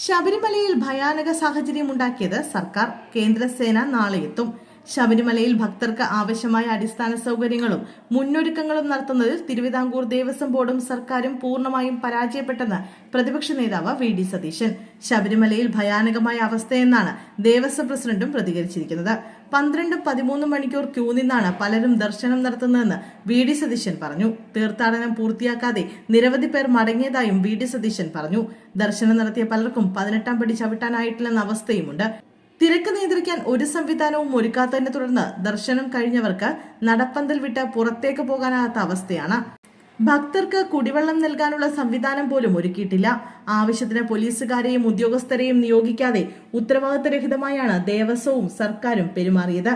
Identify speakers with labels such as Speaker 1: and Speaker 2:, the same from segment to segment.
Speaker 1: ശബരിമലയിൽ ഭയാനക സാഹചര്യമുണ്ടാക്കിയത് സർക്കാർ കേന്ദ്രസേന നാളെ എത്തും ശബരിമലയിൽ ഭക്തർക്ക് ആവശ്യമായ അടിസ്ഥാന സൗകര്യങ്ങളും മുന്നൊരുക്കങ്ങളും നടത്തുന്നതിൽ തിരുവിതാംകൂർ ദേവസ്വം ബോർഡും സർക്കാരും പൂർണമായും പരാജയപ്പെട്ടെന്ന് പ്രതിപക്ഷ നേതാവ് വി ഡി സതീശൻ. ശബരിമലയിൽ ഭയാനകമായ അവസ്ഥയെന്നാണ് ദേവസ്വം പ്രസിഡന്റും പ്രതികരിച്ചിരിക്കുന്നത്. പന്ത്രണ്ട് പതിമൂന്ന് മണിക്കൂർ ക്യൂ നിന്നാണ് പലരും ദർശനം നടത്തുന്നതെന്ന് വി ഡി സതീശൻ പറഞ്ഞു. തീർത്ഥാടനം പൂർത്തിയാക്കാതെ നിരവധി പേർ മടങ്ങിയതായും വി ഡി സതീശൻ പറഞ്ഞു. ദർശനം നടത്തിയ പലർക്കും പതിനെട്ടാം പടി ചവിട്ടാനായിട്ടില്ലെന്ന അവസ്ഥയുമുണ്ട്. തിരക്ക് നിയന്ത്രിക്കാൻ ഒരു സംവിധാനവും ഒരുക്കാത്തതിനെ തുടർന്ന് ദർശനം കഴിഞ്ഞവർക്ക് നടപ്പന്തൽ വിട്ട് പുറത്തേക്ക് പോകാനാകാത്ത അവസ്ഥയാണ്. ഭക്തർക്ക് കുടിവെള്ളം നൽകാനുള്ള സംവിധാനം പോലും ഒരുക്കിയിട്ടില്ല. ആവശ്യത്തിന് പോലീസുകാരെയും ഉദ്യോഗസ്ഥരെയും നിയോഗിക്കാതെ ഉത്തരവാദിത്തരഹിതമായാണ് ദേവസ്വവും സർക്കാരും പെരുമാറിയത്.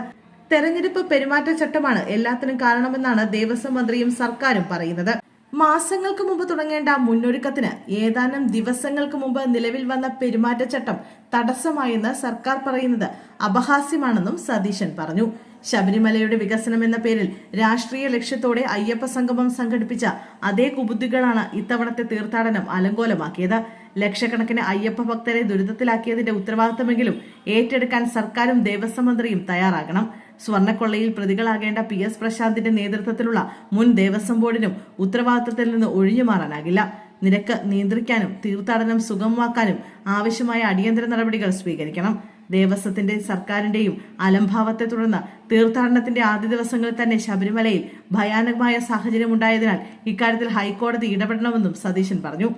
Speaker 1: തെരഞ്ഞെടുപ്പ് പെരുമാറ്റച്ചട്ടമാണ് എല്ലാത്തിനും കാരണമെന്നാണ് ദേവസ്വം മന്ത്രിയും സർക്കാരും പറയുന്നത്. മാസങ്ങൾക്ക് മുമ്പ് തുടങ്ങേണ്ട മുന്നൊരുക്കത്തിന് ഏതാനും ദിവസങ്ങൾക്ക് മുമ്പ് നിലവിൽ വന്ന പെരുമാറ്റച്ചട്ടം തടസ്സമായെന്ന് സർക്കാർ പറയുന്നത് അപഹാസ്യമാണെന്നും സതീശൻ പറഞ്ഞു. ശബരിമലയുടെ വികസനം എന്ന പേരിൽ രാഷ്ട്രീയ ലക്ഷ്യത്തോടെ അയ്യപ്പ സംഗമം സംഘടിപ്പിച്ച അതേ കുബുദ്ധികളാണ് ഇത്തവണത്തെ തീർത്ഥാടനം അലങ്കോലമാക്കിയത്. ലക്ഷക്കണക്കിന് അയ്യപ്പ ഭക്തരെ ദുരിതത്തിലാക്കിയതിന്റെ ഉത്തരവാദിത്തമെങ്കിലും ഏറ്റെടുക്കാൻ സർക്കാരും ദേവസ്വം മന്ത്രിയും തയ്യാറാകണം. സ്വർണക്കൊള്ളയിൽ പ്രതികളാകേണ്ട പി എസ് പ്രശാന്തിന്റെ നേതൃത്വത്തിലുള്ള മുൻ ദേവസ്വം ബോർഡിനും ഉത്തരവാദിത്തത്തിൽ നിന്ന് ഒഴിഞ്ഞു മാറാനാകില്ല നിരക്ക് നിയന്ത്രിക്കാനും തീർത്ഥാടനം സുഗമമാക്കാനും ആവശ്യമായ അടിയന്തര നടപടികൾ സ്വീകരിക്കണം. ദേവസ്വത്തിന്റെ സർക്കാരിന്റെയും അലംഭാവത്തെ തുടർന്ന് തീർത്ഥാടനത്തിന്റെ ആദ്യ ദിവസങ്ങളിൽ തന്നെ ശബരിമലയിൽ ഭയാനകമായ സാഹചര്യം ഉണ്ടായതിനാൽ ഇക്കാര്യത്തിൽ ഹൈക്കോടതി ഇടപെടണമെന്നും സതീശൻ പറഞ്ഞു.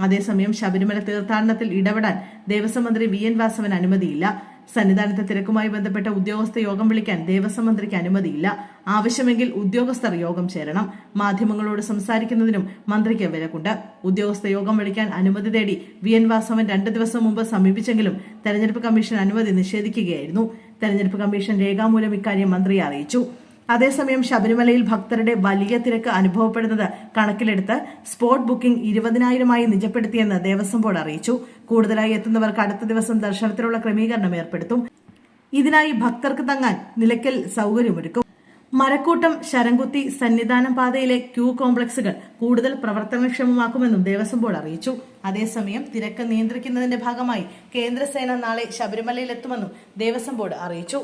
Speaker 1: അതേസമയം ശബരിമല തീർത്ഥാടനത്തിൽ ഇടപെടാൻ ദേവസ്വം മന്ത്രി വി എൻ വാസവൻ അനുമതിയില്ല. സന്നിധാനത്തെ തിരക്കുമായി ബന്ധപ്പെട്ട ഉദ്യോഗസ്ഥ യോഗം വിളിക്കാൻ ദേവസ്വം മന്ത്രിക്ക് അനുമതിയില്ല. ആവശ്യമെങ്കിൽ ഉദ്യോഗസ്ഥർ യോഗം ചേരണം. മാധ്യമങ്ങളോട് സംസാരിക്കുന്നതിനും മന്ത്രിക്ക് വിലക്കുണ്ട്. ഉദ്യോഗസ്ഥ യോഗം വിളിക്കാൻ അനുമതി തേടി വി എൻ വാസവൻ രണ്ട് ദിവസം മുമ്പ് സമീപിച്ചെങ്കിലും തെരഞ്ഞെടുപ്പ് കമ്മീഷൻ അനുമതി നിഷേധിക്കുകയായിരുന്നു. തെരഞ്ഞെടുപ്പ് കമ്മീഷൻ രേഖാമൂലം ഇക്കാര്യം മന്ത്രിയെ അറിയിച്ചു. അതേസമയം ശബരിമലയിൽ ഭക്തരുടെ വലിയ തിരക്ക് അനുഭവപ്പെടുന്നത് കണക്കിലെടുത്ത് സ്പോട്ട് ബുക്കിംഗ് ഇരുപതിനായിരമായി നിജപ്പെടുത്തിയെന്ന് ദേവസ്വം ബോർഡ് അറിയിച്ചു. കൂടുതലായി എത്തുന്നവർക്ക് അടുത്ത ദിവസം ദർശനത്തിനുള്ള ക്രമീകരണം ഏർപ്പെടുത്തും. ഇതിനായി ഭക്തർക്ക് തങ്ങാൻ നിലയ്ക്കൽ സൗകര്യമൊരുക്കും. മരക്കൂട്ടം ശരംകുത്തി സന്നിധാനം പാതയിലെ ക്യൂ കോംപ്ലക്സുകൾ കൂടുതൽ പ്രവർത്തനക്ഷമമാക്കുമെന്നും ദേവസ്വം ബോർഡ് അറിയിച്ചു. അതേസമയം തിരക്ക് നിയന്ത്രിക്കുന്നതിന്റെ ഭാഗമായി കേന്ദ്രസേന നാളെ ശബരിമലയിലെത്തുമെന്നും ദേവസ്വം ബോർഡ് അറിയിച്ചു.